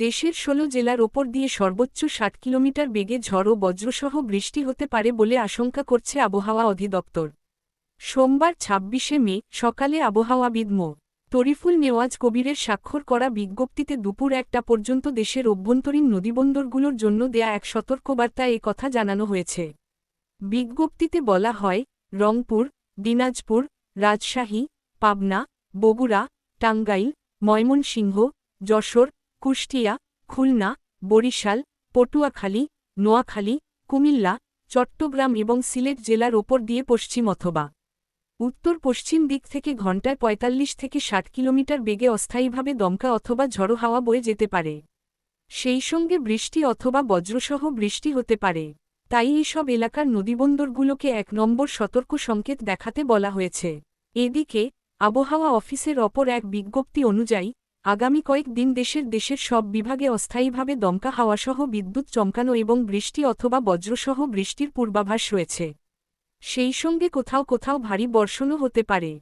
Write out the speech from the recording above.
দেশের ষোলো জেলার ওপর দিয়ে সর্বোচ্চ ষাট কিলোমিটার বেগে ঝড় ও বজ্রসহ বৃষ্টি হতে পারে বলে আশঙ্কা করছে আবহাওয়া অধিদপ্তর। সোমবার ছাব্বিশে মে, সকালে আবহাওয়াবিদ মো. তরিফুল নেওয়াজ কবিরের স্বাক্ষর করা বিজ্ঞপ্তিতে দুপুর একটা পর্যন্ত দেশের অভ্যন্তরীণ নদীবন্দরগুলোর জন্য দেয়া এক সতর্কবার্তা এ কথা জানানো হয়েছে। বিজ্ঞপ্তিতে বলা হয়, রংপুর, দিনাজপুর, রাজশাহী, পাবনা, বগুড়া, টাঙ্গাইল, ময়মনসিংহ, যশোর কুষ্টিয়া, খুলনা, বরিশাল, পটুয়াখালী, নোয়াখালী, কুমিল্লা, চট্টগ্রাম এবং সিলেট জেলার ওপর দিয়ে পশ্চিম অথবা উত্তর পশ্চিম দিক থেকে ঘণ্টায় ৪৫ থেকে ষাট কিলোমিটার বেগে অস্থায়ীভাবে দমকা অথবা ঝড়ো হাওয়া বয়ে যেতে পারে। সেই সঙ্গে বৃষ্টি অথবা বজ্রসহ বৃষ্টি হতে পারে। তাই এইসব এলাকার নদীবন্দরগুলোকে এক নম্বর সতর্ক সংকেত দেখাতে বলা হয়েছে। এদিকে, আবহাওয়া অফিসের অপর এক বিজ্ঞপ্তি অনুযায়ী আগামী কয়েক দিন দেশের দেশের সব বিভাগে অস্থায়ীভাবে দমকা হাওয়াসহ বিদ্যুৎ চমকানো এবং বৃষ্টি অথবা বজ্রসহ বৃষ্টির পূর্বাভাস রয়েছে। সেই সঙ্গে কোথাও কোথাও ভারী বর্ষণও হতে পারে।